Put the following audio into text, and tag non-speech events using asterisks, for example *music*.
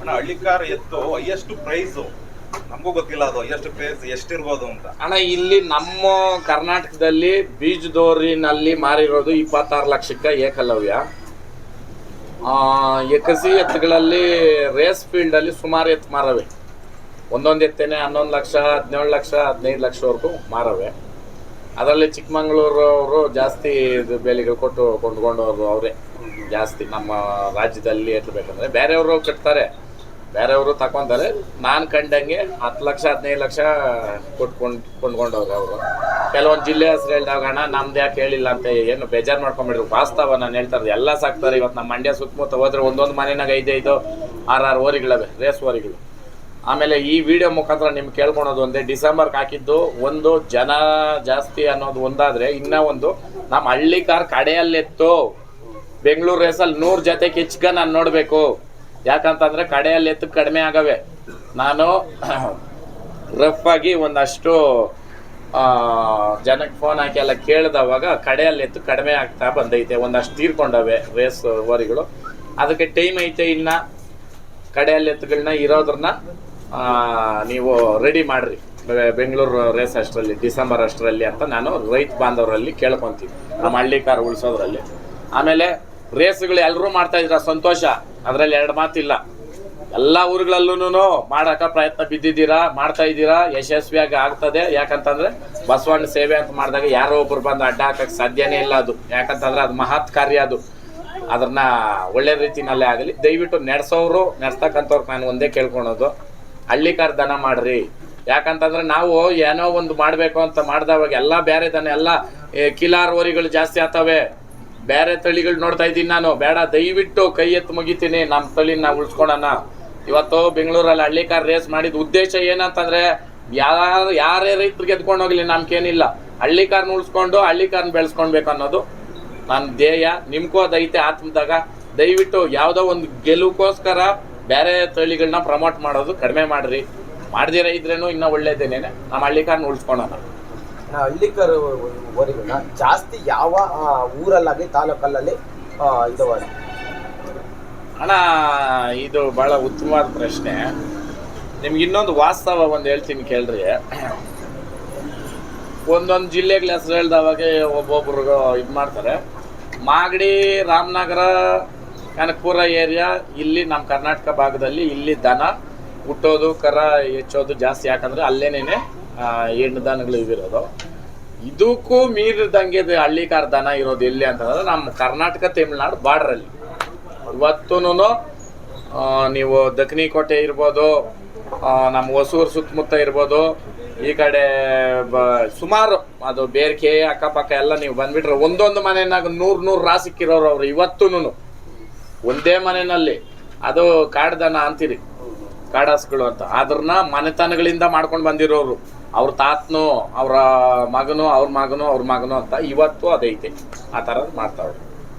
ಅಣ್ಣ ಹಳ್ಳಿಕಾರ್ ಎತ್ತು highest price ನಮಗೂ ಗೊತ್ತಿಲ್ಲ ಅದು ಹೈಯೆಸ್ಟ್ ಪ್ರೈಸ್ ಎಷ್ಟಿರ್ಬೋದು ಅಂತ. ಅಣ್ಣ, ಇಲ್ಲಿ ನಮ್ಮ ಕರ್ನಾಟಕದಲ್ಲಿ ಬೀಜದೋರಿನಲ್ಲಿ ಮಾರಿರೋದು ಇಪ್ಪತ್ತಾರು ಲಕ್ಷಕ್ಕೆ ಏಕಲವ್ಯ. ಎಕಸಿ ಎತ್ತುಗಳಲ್ಲಿ ರೇಸ್ ಫೀಲ್ಡಲ್ಲಿ ಸುಮಾರು ಎತ್ತು ಮಾರವೆ. ಒಂದೊಂದು ಎತ್ತೇನೆ ಹನ್ನೊಂದು ಲಕ್ಷ, ಹದಿನೇಳು ಲಕ್ಷ, ಹದಿನೈದು ಲಕ್ಷವರೆಗೂ ಮಾರವೆ. ಅದರಲ್ಲಿ ಚಿಕ್ಕಮಂಗ್ಳೂರು ಅವರು ಜಾಸ್ತಿ ಇದು ಬೇಲಿಗಳು ಕೊಟ್ಟು ಕೊಂಡ್ಕೊಂಡವರು ಅವರೇ. ಜಾಸ್ತಿ ನಮ್ಮ ರಾಜ್ಯದಲ್ಲಿ ಎತ್ತಬೇಕಂದ್ರೆ ಬೇರೆಯವರು ಕಟ್ತಾರೆ. ಬೇರೆಯವರು ತಕೊಂತಾರೆ. ನಾನು ಕಂಡಂಗೆ ಹತ್ತು ಲಕ್ಷ, ಹದಿನೈದು ಲಕ್ಷ ಕೊಟ್ಕೊಂಡು ಕೊಂಡ್ಕೊಂಡವ್ರು ಅವರು. ಕೆಲವೊಂದು ಜಿಲ್ಲೆ ಹೆಸರು ಹೇಳಿದಾಗ, ಅಣ್ಣ, ನಮ್ದು ಯಾಕೆ ಹೇಳಿಲ್ಲ ಅಂತ ಏನು ಬೇಜಾರು ಮಾಡ್ಕೊಂಬಿಡ್ರು. ವಾಸ್ತವ ನಾನು ಹೇಳ್ತಾರೆ ಎಲ್ಲ ಸಾಕ್ತಾರೆ. ಇವತ್ತು ನಮ್ಮ ಮಂಡ್ಯ ಸುತ್ತಮುತ್ತ ಹೋದ್ರೆ ಒಂದೊಂದು ಮನೆನಾಗ ಐದೈದು ಆರು ಆರು ಓರಿಗಳವೆ, ರೇಸ್ ಓರಿಗಳು. ಆಮೇಲೆ ಈ ವಿಡಿಯೋ ಮುಖಾಂತರ ನಿಮ್ಗೆ ಕೇಳ್ಕೊಳೋದು ಒಂದೇ ಡಿಸೆಂಬರ್ಗೆ ಹಾಕಿದ್ದು ಒಂದು ಜನ ಜಾಸ್ತಿ ಅನ್ನೋದು ಒಂದಾದ್ರೆ ಇನ್ನ ಒಂದು ನಮ್ಮ ಹಳ್ಳಿ ಕಾರ್ ಕಡೆಯಲ್ಲಿತ್ತು. ಬೆಂಗಳೂರು ರೇಸಲ್ಲಿ ನೂರು ಜೊತೆ ಕಿಚ್ಕ ನಾನು ನೋಡಬೇಕು. ಯಾಕಂತಂದ್ರೆ ಕಡೆಯಲ್ಲಿ ಎತ್ತು ಕಡಿಮೆ ಆಗವೆ. ನಾನು *clears throat* ರಫ್ ಆಗಿ ಒಂದಷ್ಟು ಜನಕ್ಕೆ ಫೋನ್ ಹಾಕಿ ಎಲ್ಲ ಕೇಳಿದವಾಗ ಕಡೆಯಲ್ಲಿ ಎತ್ತು ಕಡಿಮೆ ಆಗ್ತಾ ಬಂದೈತೆ. ಒಂದಷ್ಟು ತೀರ್ಕೊಂಡವೆ ರೇಸ್ ಓರಿಗಳು ಅದಕ್ಕೆ ಟೈಮ್ ಐತೆ ಇನ್ನ. ಕಡೆಯಲ್ಲಿ ಎತ್ತುಗಳನ್ನ ಇರೋದ್ರನ್ನ ನೀವು ರೆಡಿ ಮಾಡ್ರಿ. ಬೆಂಗಳೂರು ರೇಸ್ ಅಷ್ಟರಲ್ಲಿ, ಡಿಸೆಂಬರ್ ಅಷ್ಟರಲ್ಲಿ ಅಂತ ನಾನು ರೈತ ಬಾಂಧವರಲ್ಲಿ ಕೇಳ್ಕೊತೀನಿ. ನಮ್ಮ ಹಳ್ಳಿ ಕಾರ್ ಉಳಿಸೋದ್ರಲ್ಲಿ. ಆಮೇಲೆ ರೇಸ್ಗಳು ಎಲ್ಲರೂ ಮಾಡ್ತಾ ಇದ್ರ, ಸಂತೋಷ. ಅದರಲ್ಲಿ ಎರಡು ಮಾತಿಲ್ಲ. ಎಲ್ಲ ಊರುಗಳಲ್ಲೂ ಮಾಡಕ ಪ್ರಯತ್ನ ಬಿದ್ದಿದ್ದೀರಾ, ಮಾಡ್ತಾ ಇದ್ದೀರಾ, ಯಶಸ್ವಿಯಾಗಿ ಆಗ್ತದೆ. ಯಾಕಂತಂದ್ರೆ ಬಸವಣ್ಣ ಸೇವೆ ಅಂತ ಮಾಡಿದಾಗ ಯಾರೋ ಒಬ್ರು ಬಂದು ಅಡ್ಡ ಹಾಕಕ್ ಸಾಧ್ಯನೇ ಇಲ್ಲ ಅದು. ಯಾಕಂತಂದ್ರೆ ಅದು ಮಹತ್ ಕಾರ್ಯ ಅದು. ಅದನ್ನ ಒಳ್ಳೆ ರೀತಿನಲ್ಲೇ ಆಗಲಿ. ದಯವಿಟ್ಟು ನಡೆಸೋರು ನಡೆಸ್ತಕ್ಕಂಥವ್ರು ನಾನು ಒಂದೇ ಕೇಳ್ಕೊಳೋದು. ಹಳ್ಳಿಕಾರ್ ದನ ಮಾಡ್ರಿ. ಯಾಕಂತಂದ್ರೆ ನಾವು ಏನೋ ಒಂದು ಮಾಡಬೇಕು ಅಂತ ಮಾಡ್ದವಾಗ ಎಲ್ಲ ಬೇರೆ ದನ, ಎಲ್ಲ ಕಿಲಾರ್ ಓರಿಗಳು ಜಾಸ್ತಿ ಆಗ್ತವೆ. ಬೇರೆ ತಳಿಗಳು ನೋಡ್ತಾ ಇದ್ದೀನಿ ನಾನು. ಬೇಡ, ದಯವಿಟ್ಟು ಕೈ ಎತ್ತು ಮುಗಿತೀನಿ. ನಮ್ಮ ತಳಿನ ನಾವು ಉಳಿಸ್ಕೊಳೋಣ. ಇವತ್ತು ಬೆಂಗಳೂರಲ್ಲಿ ಹಳ್ಳಿಕಾರ್ ರೇಸ್ ಮಾಡಿದ ಉದ್ದೇಶ ಏನಂತಂದ್ರೆ ಯಾರು ಯಾರೇ ರೈತರು ಗೆದ್ಕೊಂಡು ಹೋಗ್ಲಿ ನಮ್ಗೇನಿಲ್ಲ ಹಳ್ಳಿಕಾರ್ನ ಉಳ್ಸ್ಕೊಂಡು ಹಳ್ಳಿಕಾರ್ನ ಬೆಳೆಸ್ಕೊಳ್ಬೇಕು ಅನ್ನೋದು ನನ್ನ ಧ್ಯೇಯ. ನಿಮ್ಗೂ ಅದೈತೆ ಆತ್ಮದಾಗ. ದಯವಿಟ್ಟು ಯಾವುದೋ ಒಂದು ಗೆಲುವುಗೋಸ್ಕರ ಬೇರೆ ತಳಿಗಳನ್ನ ಪ್ರಮೋಟ್ ಮಾಡೋದು ಕಡಿಮೆ ಮಾಡ್ರಿ. ಮಾಡ್ದಿರ ಇದ್ರೇನು ಇನ್ನೂ ಒಳ್ಳೇದೇನೆ. ನಮ್ಮ ಹಳ್ಳಿಕಾರನ್ನ ಉಳಿಸ್ಕೊಳೋಣ ಹಳ್ಳಿಕರು ಜಾಸ್ತಿ ಯಾವ ಊರಲ್ಲಾಗಲಿ ತಾಲೂಕಲ್ಲಲ್ಲಿ ಇದು ಅಣ್ಣ ಇದು ಬಹಳ ಉತ್ತಮವಾದ ಪ್ರಶ್ನೆ. ನಿಮ್ಗೆ ಇನ್ನೊಂದು ವಾಸ್ತವ ಒಂದು ಹೇಳ್ತೀನಿ ಕೇಳ್ರಿ. ಒಂದೊಂದು ಜಿಲ್ಲೆಗಳ ಹೆಸರು ಹೇಳ್ದವಾಗ ಒಬ್ಬೊಬ್ರು ಇದು ಮಾಡ್ತಾರೆ. ಮಾಗಡಿ ರಾಮನಗರ ಕನಕಪುರ ಏರಿಯಾ, ಇಲ್ಲಿ ನಮ್ಮ ಕರ್ನಾಟಕ ಭಾಗದಲ್ಲಿ ಇಲ್ಲಿ ದನ ಹುಟ್ಟೋದು, ಕರ ಹೆಚ್ಚೋದು ಜಾಸ್ತಿ. ಯಾಕಂದ್ರೆ ಅಲ್ಲೇನೇನೆ ಹೆಣ್ಣು ದನಗಳು ಇವಿರೋದು. ಇದಕ್ಕೂ ಮೀರಿದಂಗೆ ಹಳ್ಳಿಕಾರ ದನ ಇರೋದು ಎಲ್ಲಿ ಅಂತಂದ್ರೆ ನಮ್ಮ ಕರ್ನಾಟಕ ತಮಿಳ್ನಾಡು ಬಾರ್ಡ್ರಲ್ಲಿ. ಇವತ್ತೂ ನೀವು ದಕ್ಷಿಣಿ ಕೋಟೆ ಇರ್ಬೋದು ನಮ್ಮ ಹೊಸೂರು ಸುತ್ತಮುತ್ತ ಇರ್ಬೋದು, ಈ ಕಡೆ ಸುಮಾರು ಅದು ಬೇರ್ಕೆ ಅಕ್ಕಪಕ್ಕ ಎಲ್ಲ ನೀವು ಬಂದ್ಬಿಟ್ರೆ ಒಂದೊಂದು ಮನೆಯಾಗ ನೂರು ನೂರು ರಾಸಿಕ್ಕಿರೋರು ಅವ್ರು ಇವತ್ತೂ ಒಂದೇ ಮನೆಯಲ್ಲಿ. ಅದು ಕಾಡ್ದನ ಅಂತೀರಿ. ಕಾಡಾಸ್ಗಳು ಅಂತ. ಅದ್ರನ್ನ ಮನೆತನಗಳಿಂದ ಮಾಡ್ಕೊಂಡು ಬಂದಿರೋರು. ಅವ್ರ ತಾತನು, ಅವರ ಮಗನು, ಅವ್ರ ಮಗನು ಅವ್ರ ಮಗನು ಅಂತ ಇವತ್ತು ಅದೈತೆ ಆ ಥರ ಮಾಡ್ತಾವ್ರೆ.